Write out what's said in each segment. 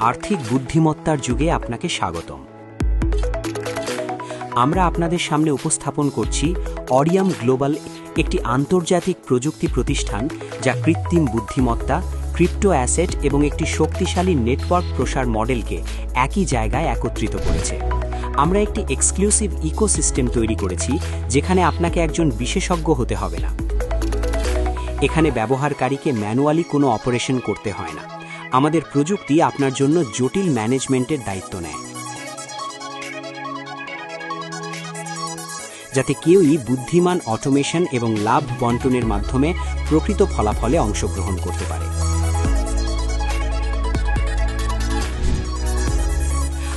আর্থিক বুদ্ধিমত্তার যুগে আপনাকে স্বাগতম। আমরা আপনাদের সামনে উপস্থাপন করছি অরিয়াম গ্লোবাল, একটি আন্তর্জাতিক প্রযুক্তি প্রতিষ্ঠান যা কৃত্রিম বুদ্ধিমত্তা, ক্রিপ্টো অ্যাসেট এবং একটি শক্তিশালী নেটওয়ার্ক প্রসার মডেলকে একই জায়গায় একত্রিত করেছে। আমরা একটি এক্সক্লুসিভ ইকোসিস্টেম তৈরি করেছি যেখানে আপনাকে একজন বিশেষজ্ঞ হতে হবে না। এখানে ব্যবহারকারীকে ম্যানুয়ালি কোনো অপারেশন করতে হয় না। আমাদের প্রযুক্তি আপনার জন্য জটিল ম্যানেজমেন্টের দায়িত্ব নেয়। যাতে কেউই বুদ্ধিমান অটোমেশন এবং লাভ বন্টনের মাধ্যমে প্রকৃত ফলাফলে অংশগ্রহণ করতে পারে।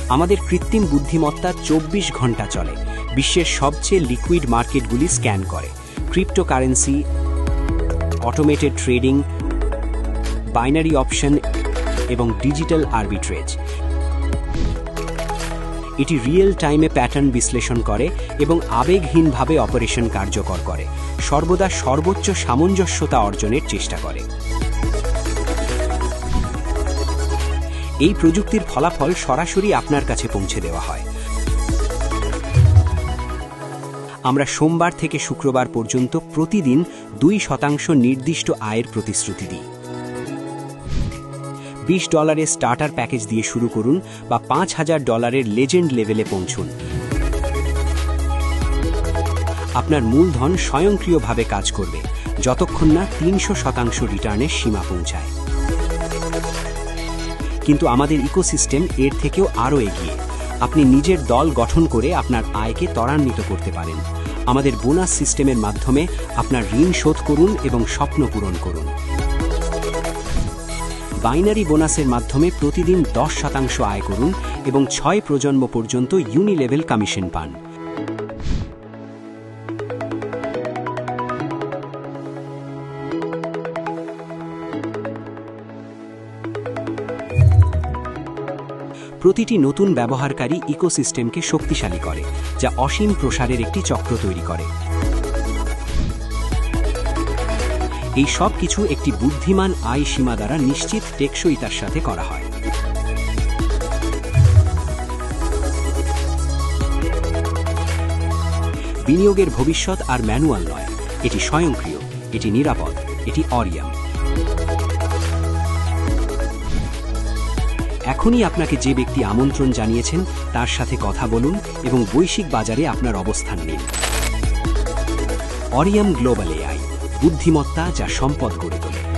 আমাদের কৃত্রিম বুদ্ধিমত্তা চব্বিশ ঘণ্টা চলে। বিশ্বের সবচেয়ে লিকুইড মার্কেটগুলি স্ক্যান করে। Cryptocurrency automated trading binary option এবং ডিজিটাল আরবিট্রেজ। এটি রিয়েল টাইমে প্যাটার্ন বিশ্লেষণ করে এবং আবেগহীনভাবে অপারেশন কার্যকর করে। সর্বদা সর্বোচ্চ সামঞ্জস্যতা অর্জনের চেষ্টা করে। এই প্রযুক্তির ফলাফল সরাসরি আপনার কাছে পৌঁছে দেওয়া হয়। আমরা সোমবার থেকে শুক্রবার পর্যন্ত প্রতিদিন দুই শতাংশ নির্দিষ্ট আয়ের প্রতিশ্রুতি দিই। বিশ ডলারের স্টার্টার প্যাকেজ দিয়ে শুরু করুন বা পাঁচ হাজার ডলারের লেজেন্ড লেভেলে পৌঁছুন। আপনার মূলধন স্বয়ংক্রিয়ভাবে কাজ করবে, যতক্ষণ না তিনশো শতাংশ রিটার্নের সীমা পৌঁছায়। কিন্তু আমাদের ইকোসিস্টেম এর থেকেও আরও এগিয়ে। আপনি নিজের দল গঠন করে আপনার আয়কে ত্বরান্বিত করতে পারেন। আমাদের বোনাস সিস্টেমের মাধ্যমে আপনার ঋণ শোধ করুন এবং স্বপ্ন পূরণ করুন। বাইনারি বোনাসের মাধ্যমে প্রতিদিন দশ শতাংশ আয় করুন এবং ছয় প্রজন্ম পর্যন্ত ইউনিলেভেল কমিশন পান। প্রতিটি নতুন ব্যবহারকারী ইকোসিস্টেমকে শক্তিশালী করে, যা অসীম প্রসারের একটি চক্র তৈরি করে। এই সব কিছু একটি বুদ্ধিমান আয় সীমা দ্বারা নিশ্চিত টেকসইতার সাথে করা হয়। বিনিয়োগের ভবিষ্যৎ আর ম্যানুয়াল নয়, এটি স্বয়ংক্রিয়, এটি নিরাপদ, এটি অরিয়াম। এখনই আপনাকে যে ব্যক্তি আমন্ত্রণ জানিয়েছেন, তার সাথে কথা বলুন এবং বৈশ্বিক বাজারে আপনার অবস্থান নিন। Aurium global AI. বুদ্ধিমত্তা যা সম্পদ গড়ে তোলে।